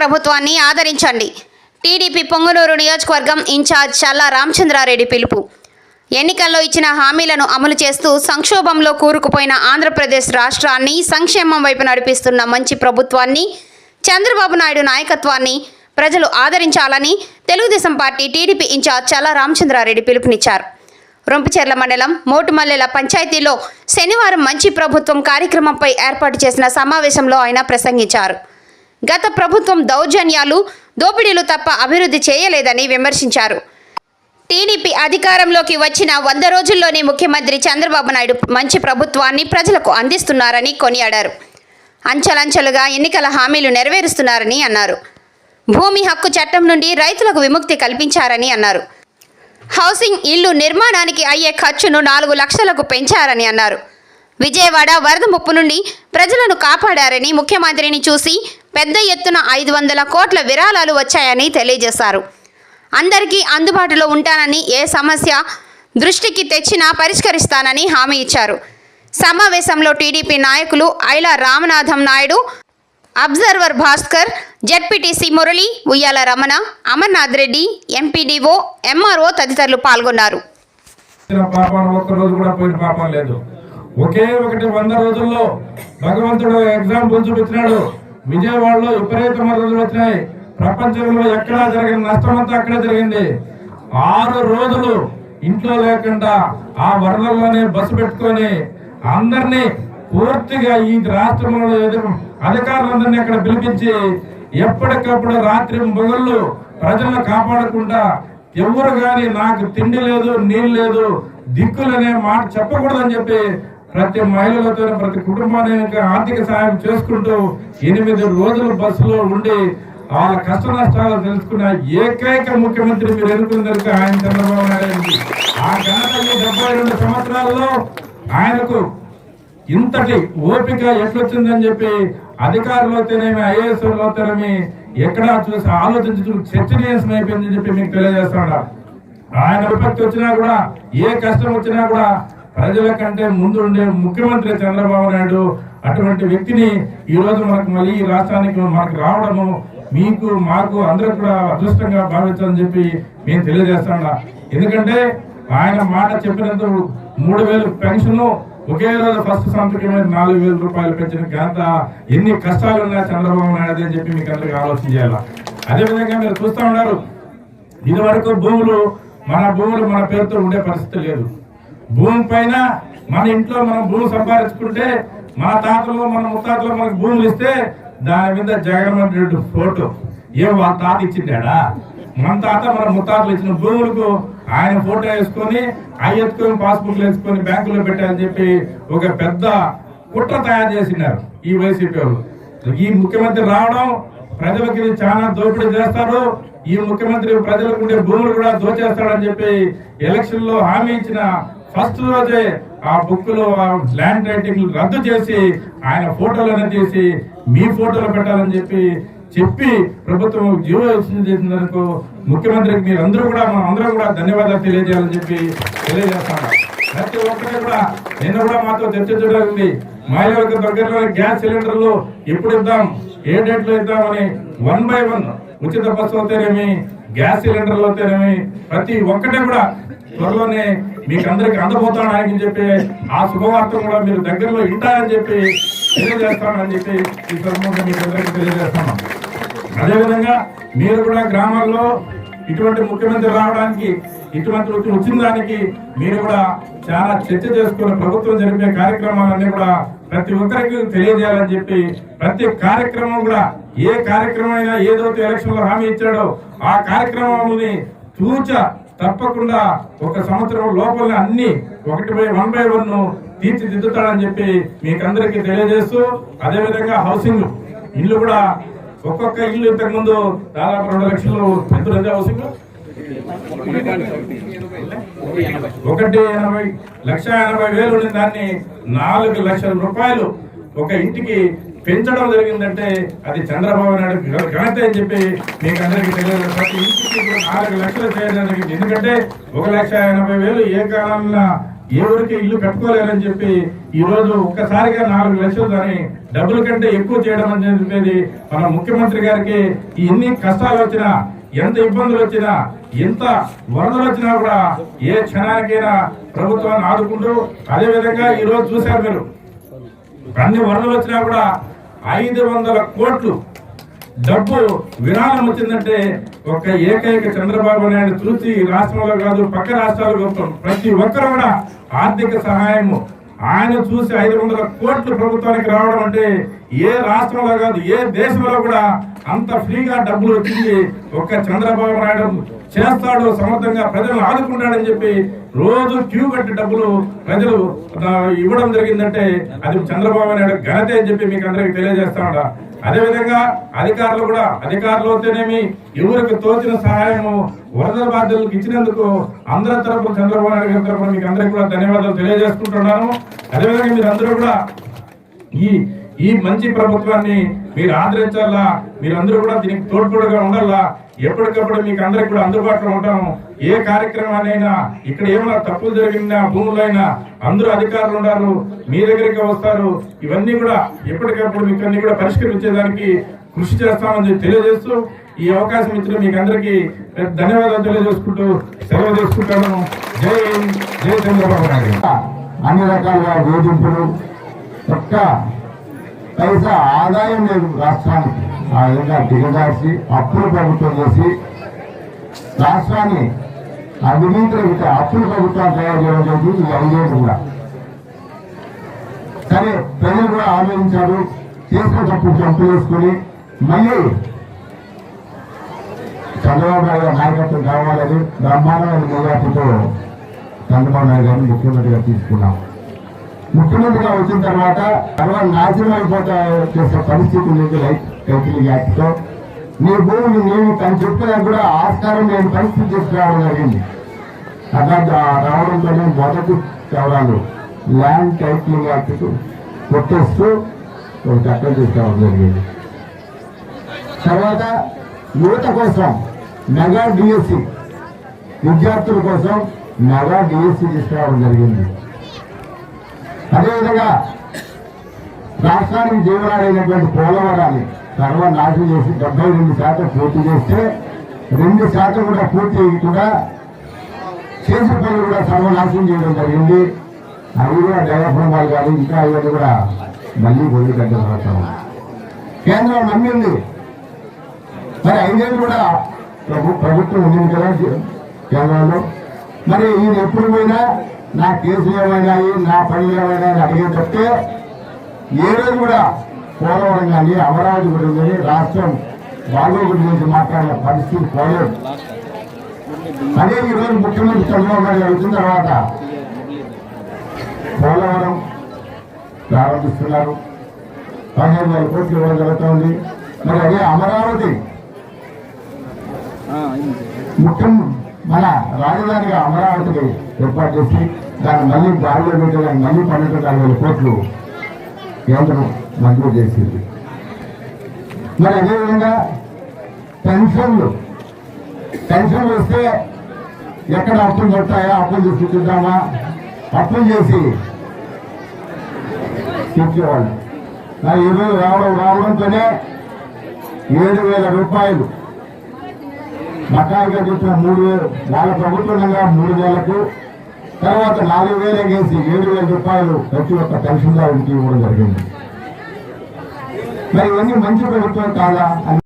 ప్రభుత్వాన్ని ఆదరించండి. టీడీపీ పొంగనూరు నియోజకవర్గం ఇన్ఛార్జ్ చల్లా రామచంద్రారెడ్డి పిలుపు. ఎన్నికల్లో ఇచ్చిన హామీలను అమలు చేస్తూ సంక్షోభంలో కూరుకుపోయిన ఆంధ్రప్రదేశ్ రాష్ట్రాన్ని సంక్షేమం వైపు నడిపిస్తున్న మంచి ప్రభుత్వాన్ని చంద్రబాబు నాయుడు నాయకత్వాన్ని ప్రజలు ఆదరించాలని Telugu Desam party TDP incharge Challa Ramachandra Reddy పిలుపునిచ్చారు. రొంపిచెర్ల మండలం మోటుమల్లెల పంచాయతీలో శనివారం మంచి ప్రభుత్వం కార్యక్రమంపై ఏర్పాటు చేసిన సమావేశంలో ఆయన ప్రసంగించారు. గత ప్రభుత్వం దౌర్జన్యాలు దోపిడీలు తప్ప అభివృద్ధి చేయలేదని విమర్శించారు. టీడీపీ అధికారంలోకి వచ్చిన వంద రోజుల్లోనే ముఖ్యమంత్రి చంద్రబాబు నాయుడు మంచి ప్రభుత్వాన్ని ప్రజలకు అందిస్తున్నారని కొనియాడారు. అంచెలంచెలుగా ఎన్నికల హామీలు నెరవేరుస్తున్నారని అన్నారు. భూమి హక్కు చట్టం నుండి రైతులకు విముక్తి కల్పించారని అన్నారు. హౌసింగ్ ఇల్లు నిర్మాణానికి అయ్యే ఖర్చును నాలుగు లక్షలకు పెంచారని అన్నారు. విజయవాడ వరద ముప్పు నుండి ప్రజలను కాపాడారని ముఖ్యమంత్రిని చూసి పెద్ద ఎత్తున ఐదు వందల కోట్ల విరాళాలు వచ్చాయని తెలియజేశారు. అందరికీ అందుబాటులో ఉంటానని ఏ సమస్య దృష్టికి తెచ్చినా పరిష్కరిస్తానని హామీ ఇచ్చారు. సమావేశంలో టీడీపీ నాయకులు Aila Ramanatham Naidu observer Bhaskar ZPTC Murali Uyyala Ramana Amarnath Reddy MPDO MRO తదితరులు పాల్గొన్నారు. ఒకే ఒకటి వంద రోజుల్లో భగవంతుడు ఎగ్జాంపుల్ చూపించినాడు. విజయవాడలో విపరీతమైన రోజులు వచ్చినాయి. ప్రపంచంలో ఎక్కడా జరిగిన నష్టం అంతా అక్కడే జరిగింది. ఆరు రోజులు ఇంట్లో లేకుండా ఆ వరదల్లోనే బస్సు పెట్టుకొని అందరినీ పూర్తిగా ఈ రాష్ట్రంలో అధికారులందరినీ అక్కడ పిలిపించి ఎప్పటికప్పుడు రాత్రి మొగళ్ళు ప్రజలను కాపాడకుండా ఎవరు కానీ నాకు తిండి లేదు నీళ్ళు లేదు దిక్కులనే మాట చెప్పకూడదని చెప్పి ప్రతి మహిళలతో ప్రతి కుటుంబానికి ఆర్థిక సాయం చేసుకుంటూ ఎనిమిది రోజులు బస్సులో ఉండి వాళ్ళ కష్ట నష్టాలు తెలుసుకున్న ఏకైక ముఖ్యమంత్రి మీరు ఎన్నుకున్న ఆయన చంద్రబాబు నాయుడు ఆ ఘనత ఈ డెబ్బై రెండు సంవత్సరాల్లో ఆయనకు ఇంతటి ఓపిక ఎట్లొచ్చిందని చెప్పి అధికారులు అయితేనేమి ఐఏఎస్ అవుతారని ఎక్కడా చూసి ఆలోచించి చూసి చర్చనీయసం అయిపోయిందని చెప్పి మీకు తెలియజేస్తాడు ఆయన విపత్తి వచ్చినా కూడా ఏ కష్టం వచ్చినా కూడా ప్రజల కంటే ముందు ఉండే ముఖ్యమంత్రి చంద్రబాబు నాయుడు అటువంటి వ్యక్తిని ఈ రోజు మనకు మళ్ళీ ఈ రాష్ట్రానికి మనకు రావడము మీకు మాకు అందరూ కూడా అదృష్టంగా భావించాలని చెప్పి మేము తెలియజేస్తాడా ఎందుకంటే ఆయన మాట చెప్పినందుకు మూడు వేలు పెన్షన్ ఒకే రోజు ఫస్ట్ సంతకమైన నాలుగు వేల రూపాయలు పెంచిన ఘనత ఎన్ని కష్టాలు ఉన్నాయి చంద్రబాబు నాయుడు అని చెప్పి మీకు అందరికీ ఆలోచన చేయాలి? అదే విధంగా మీరు చూస్తా ఉన్నారు ఇది వరకు భూములు మన భూములు మన పేరుతో ఉండే పరిస్థితి లేదు. భూమి పైన మన ఇంట్లో మనం భూమి సంపాదించుకుంటే మన తాతలు మన ముత్తాతలు మనకు భూములు ఇస్తే దాని మీద జగన్మోహన్ రెడ్డి ఫోటో. ఏం వాళ్ళ తాత ఇచ్చిండాడా? మన తాత మన ముత్తాతలు ఇచ్చిన భూములకు ఆయన ఫోటో వేసుకొని అవి ఎత్తుకొని పాస్బుక్లు వేసుకొని బ్యాంకులో పెట్టాలని చెప్పి ఒక పెద్ద కుట్ర తయారు చేసినారు ఈ వైసీపీ వాళ్ళు. ఈ ముఖ్యమంత్రి రావడం ప్రజలకి చాలా దోపిడీ చేస్తారు. ఈ ముఖ్యమంత్రి ప్రజలకు ఉండే భూములు కూడా దోచేస్తాడని చెప్పి ఎలక్షన్లో హామీ ఇచ్చిన ఫస్ట్ రోజే ఆ బుక్లో ఆ ల్యాండ్ రైటింగ్ రద్దు చేసి ఆయన ఫోటోలను తీసి మీ ఫోటోలు పెట్టాలని చెప్పి చెప్పి ప్రభుత్వం జీవో చేసినందుకు ముఖ్యమంత్రికి మీరు అందరూ కూడా మనం అందరం కూడా ధన్యవాదాలు తెలియజేయాలని చెప్పి తెలియజేస్తాను. ప్రతి ఒక్కరి కూడా నిన్న కూడా మాతో చర్చ జరుగుతుంది మహిళలకు దగ్గరలో గ్యాస్ సిలిండర్లు ఎప్పుడు ఇద్దాం ఏ డేట్లో ఇద్దామని వన్ బై వన్ ఉచిత బస్సు అవుతారేమి గ్యాస్ సిలిండర్లు అవుతారేమి ప్రతి ఒక్కటే కూడా త్వరలోనే మీకు అందరికి అందబోతానని చెప్పి ఆ శుభవార్త కూడా మీరు దగ్గరలో ఉంటారని చెప్పి తెలియజేస్తానని చెప్పి ఈ సందర్భంగా మీకు అందరికీ తెలియజేస్తాను అదేవిధంగా మీరు కూడా గ్రామాల్లో ఇటువంటి ముఖ్యమంత్రి రావడానికి ఇటువంటి వ్యక్తి వచ్చిన దానికి మీరు కూడా చాలా చర్చ చేసుకుని ప్రభుత్వం జరిపే కార్యక్రమాలన్నీ కూడా ప్రతి ఒక్కరికి తెలియజేయాలని చెప్పి ప్రతి కార్యక్రమం కూడా ఏ కార్యక్రమం అయినా ఏదైతే ఎలక్షన్లో హామీ ఇచ్చాడో ఆ కార్యక్రమాన్ని తూచ తప్పకుండా ఒక సంవత్సరం లోపల అన్ని ఒకటి బై వన్ బై వన్ తీర్చిదిద్దుతాడని చెప్పి మీకు అందరికీ తెలియజేస్తూ అదేవిధంగా హౌసింగ్. ఇల్లు కూడా ఒక్కొక్క ఇల్లు ఇంతకుముందు దాదాపు రెండు లక్షలు ఎంత ఉంది హౌసింగ్? ఒకటి ఎనభై లక్ష ఎనభై వేలు ఉన్న దాన్ని నాలుగు లక్షల రూపాయలు ఒక ఇంటికి పెంచడం జరిగిందంటే అది చంద్రబాబు నాయుడు ఘనత అని చెప్పి మీకు అందరికీ తెలియదు. ప్రతి ఇంటికి నాలుగు లక్షలు చేయడం ఎందుకంటే ఒక లక్ష ఎనభై వేలు ఏ కాలంలో ఎవరికి ఇల్లు కట్టుకోలేరని చెప్పి ఈ రోజు ఒక్కసారిగా నాలుగు లక్షలు దాని డబ్బుల కంటే ఎక్కువ చేయడం అని చెప్పేది మన ముఖ్యమంత్రి గారికి ఎన్ని కష్టాలు వచ్చినా ఎంత ఇబ్బందులు వచ్చినా ఎంత వరదలు వచ్చినా కూడా ఏ క్షణానికైనా ప్రభుత్వాన్ని ఆదుకుంటూ అదే విధంగా చూశారు మీరు. అన్ని వరదలు వచ్చినా కూడా ఐదు వందల కోట్లు డబ్బు విరాళం వచ్చిందంటే ఒక ఏకైక చంద్రబాబు నాయుడు చూసి రాష్ట్రంలో కాదు పక్క రాష్ట్రాలు గొప్ప ప్రతి ఒక్కరు కూడా ఆర్థిక సహాయము. ఆయన చూసి ఐదు వందల కోట్లు ప్రభుత్వానికి రావడం అంటే ఏ రాష్ట్రంలో కాదు ఏ దేశంలో కూడా అంత ఫ్రీగా డబ్బులు వచ్చింది ఒక చంద్రబాబు నాయుడు. చేస్తాడు సమర్థంగా ప్రజలను ఆదుకుంటాడని చెప్పి రోజు క్యూ కట్టి డబ్బులు ప్రజలు ఇవ్వడం జరిగిందంటే అది చంద్రబాబు నాయుడు ఘనతే అని చెప్పి మీకు అందరికి తెలియజేస్తా అదేవిధంగా అధికారులు కూడా అధికారులు అయితేనేమి ఎవరికి తోచిన సహాయము వరద బాధ్యులకు ఇచ్చినందుకు అందరి తరపున చంద్రబాబు నాయుడు గారి తరపున మీకు అందరికి కూడా ధన్యవాదాలు తెలియజేసుకుంటున్నాను. అదేవిధంగా మీరు అందరూ కూడా ఈ ఈ మంచి ప్రభుత్వాన్ని మీరు ఆదరించాలా? మీరందరూ కూడా దీనికి తోడ్పడుగా ఉండాలా? ఎప్పటికప్పుడు మీకు అందరికి కూడా అందుబాటులో ఉంటాము. ఏ కార్యక్రమాన్నైనా ఇక్కడ ఏమైనా తప్పులు జరిగిన భూములైనా అందరూ అధికారులు ఉన్నారు మీ దగ్గరికి వస్తారు. ఇవన్నీ కూడా ఎప్పటికప్పుడు మీకు అన్ని కూడా పరిష్కరించేదానికి కృషి చేస్తామని తెలియజేస్తూ ఈ అవకాశం ఇచ్చిన మీకు అందరికీ ధన్యవాదాలు తెలియజేసుకుంటూ సెలవు చేసుకుంటాను. జై జై చంద్రబాబు నాయుడు. అన్ని రకాలుగా వేధింపులు ఒక్క పైసా ఆదాయం లేదు రాష్ట్రానికి. ఆ విధంగా దిగజార్చి అప్పులు ప్రభుత్వం చేసి రాష్ట్రాన్ని అవినీతి రహిత అప్పులు ప్రభుత్వం తయారు చేయడం జరిగింది. ఇది ఐదేళ్ళు కూడా. సరే ప్రజలు కూడా ఆలోచించారు. చేసిన తప్పు చంపు చేసుకుని మళ్ళీ చంద్రబాబు నాయుడు నాయకత్వం కావాలని బ్రహ్మాండమైన మెజార్టీతో చంద్రబాబు నాయుడు గారిని ముఖ్యమంత్రిగా తీసుకున్నాం. ముఖ్యమంత్రిగా వచ్చిన తర్వాత తర్వాత నాశనం అయిపోతా చేసే పరిస్థితి ఉంది రైట్ రైతుల యాక్ట్తో నీ భూమిని నేను తను చెప్పడానికి కూడా ఆస్కారం లేని పరిస్థితి తీసుకురావడం జరిగింది. అట్లా రావడంతో మొదటి చవరాలు ల్యాండ్ టైటిలింగ్ యాక్ట్కు కొట్టేస్తూ ఒక చట్టం తీసుకురావడం జరిగింది. తర్వాత యువత కోసం మెగా డిఎస్సి e- విద్యార్థుల కోసం మెగా డిఎస్సి తీసుకురావడం జరిగింది. అదేవిధంగా రాష్ట్రానికి జీవనాడైనటువంటి పోలవరాన్ని సర్వనాశనం చేసి డెబ్బై రెండు శాతం పూర్తి చేస్తే రెండు శాతం కూడా పూర్తి కూడా చేసిన పనులు కూడా సర్వనాశనం చేయడం జరిగింది. అవి కూడా డెవలప్మెంట్ వాళ్ళు కానీ ఇంకా ఇవన్నీ కూడా మళ్ళీ బొల్లి కట్టడం కేంద్రం నమ్మింది. మరి ఐదేళ్ళు కూడా ప్రభుత్వం ఉంది కదా కేంద్రంలో. మరి ఈయన ఎప్పుడు పోయినా నా కేసులు ఏమైనాయి నా పనులు ఏమైనా అని అడిగే తప్పితే ఏ రోజు కూడా పోలవరం కానీ అమరావతి గురించి కానీ రాష్ట్రం బాగోగుడి గురించి మాట్లాడిన పరిస్థితి పోలేదు. అదే ఈ రోజు ముఖ్యమంత్రి చంద్రబాబు నాయుడు వచ్చిన తర్వాత పోలవరం ప్రారంభిస్తున్నారు. పదిహేను వేల కోట్లు ఇవ్వడం జరుగుతోంది. మరి అదే అమరావతి ముఖ్యం మన రాజధానిగా అమరావతిని ఏర్పాటు చేసి దాన్ని మళ్ళీ గాలిలో పెట్టడానికి మళ్ళీ పన్నెండు నాలుగు వేల కోట్లు కేంద్రం మంజూరు చేసింది. మరి అదేవిధంగా పెన్షన్లు. పెన్షన్లు వస్తే ఎక్కడ అప్పులు పడతాయా అప్పులు తీసుకుందామా అప్పులు చేసి తీర్చేవాళ్ళు మరి ఇరవై రావడం రావడంతోనే ఏడు వేల రూపాయలు బకాయిగా చెప్పిన మూడు వేలు వాళ్ళ ప్రభుత్వంగా మూడు వేలకు తర్వాత నాలుగు వేలు వేసి ఏడు వేల రూపాయలు ప్రతి ఒక్క పెన్షన్దారునికి ఇవ్వడం జరిగింది. మరి ఇవన్నీ మంచి ప్రభుత్వం కాదా అని